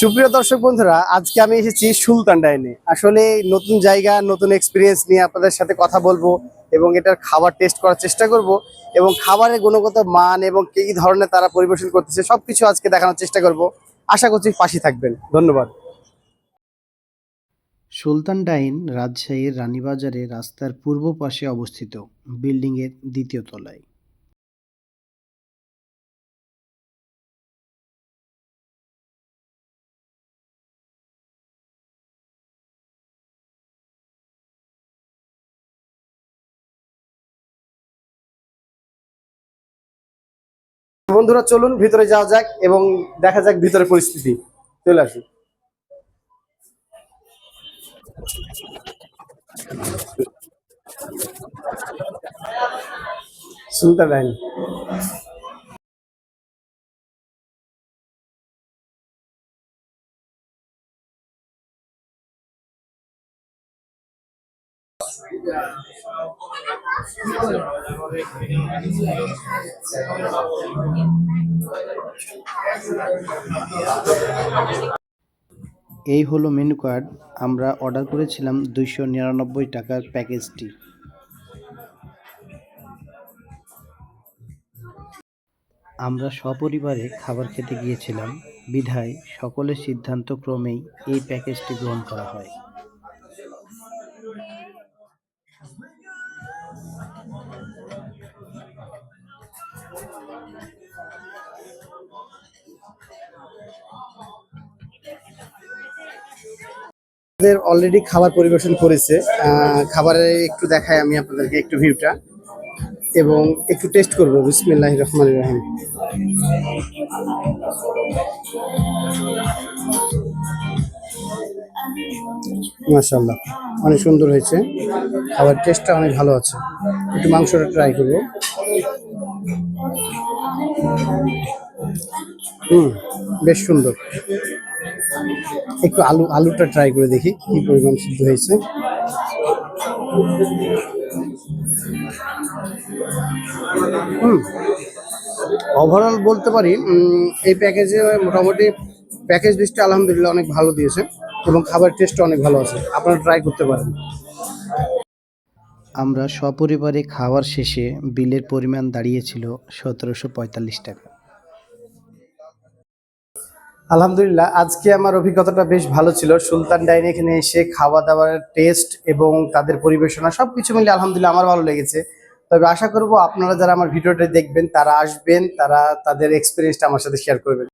সুপ্রিয় দর্শক বন্ধুরা, আজকে আমি এসেছি সুলতান ডাইনে। আসলে নতুন জায়গা, নতুন এক্সপিরিয়েন্স নিয়ে আপনাদের সাথে কথা বলব এবং এটার খাবার টেস্ট করার চেষ্টা করব এবং খাবারের গুণগত মান এবং কী ধরনের তারা পরিবেশন করতেছে, সবকিছু আজকে দেখানোর চেষ্টা করব। আশা করছি পাশে থাকবেন। ধন্যবাদ। সুলতান ডাইন রাজশাহীর রানীবাজারে রাস্তার পূর্ব পাশে অবস্থিত, বিল্ডিংয়ের দ্বিতীয় তলায়। বন্ধুরা চলুন ভিতরে যাওয়া যাক এবং দেখা যাক ভিতরে পরিস্থিতি। চলে আসুন সুলতান এই হলো মেনু কার্ড আমরা অর্ডার করেছিলাম দুইশো নিরানব্বই টাকার প্যাকেজটি আমরা সপরিবারে খাবার খেতে গিয়েছিলাম। বিধায় সকলের সিদ্ধান্ত ক্রমেই এই প্যাকেজটি গ্রহণ করা হয়। আমাদের অলরেডি খাবার পরিবেশন করেছে। আহ, খাবারের একটু দেখাই আমি আপনাদেরকে একটু ভিউটা এবং একটু টেস্ট করব। বিসমিল্লাহ রহমান রহিম। মাশাল্লাহ অনেক সুন্দর হয়েছে। খাবার টেস্টটা অনেক ভালো আছে। একটু মাংসটা ট্রাই করব। হুম বেশ সুন্দর। একটু আলু, আলুটা ট্রাই করে দেখি কি পরিমাণ সিদ্ধ হয়েছে। হুম ওভারঅল বলতে পারি এই প্যাকেজে মোটামুটি প্যাকেজ লিস্টে আলহামদুলিল্লাহ অনেক ভালো দিয়েছে এবং খাবার টেস্ট অনেক ভালো আছে। আপনারা ট্রাই করতে পারেন। আমরা সপরিবারে খাওয়ার শেষে বিলের পরিমাণ দাঁড়িয়েছিল সতেরোশো পঁয়তাল্লিশ টাকা। আলহামদুলিল্লাহ, আজকে আমার অভিজ্ঞতাটা বেশ ভালো ছিল। সুলতান ডাইন এখানে এসে খাওয়া দাওয়ার টেস্ট এবং তাদের পরিবেশনা সব কিছু মিলে আলহামদুলিল্লাহ আমার ভালো লেগেছে। তবে আশা করব আপনারা যারা আমার ভিডিওটা দেখবেন, তারা আসবেন, তারা তাদের এক্সপিরিয়েন্সটা আমার সাথে শেয়ার করবেন।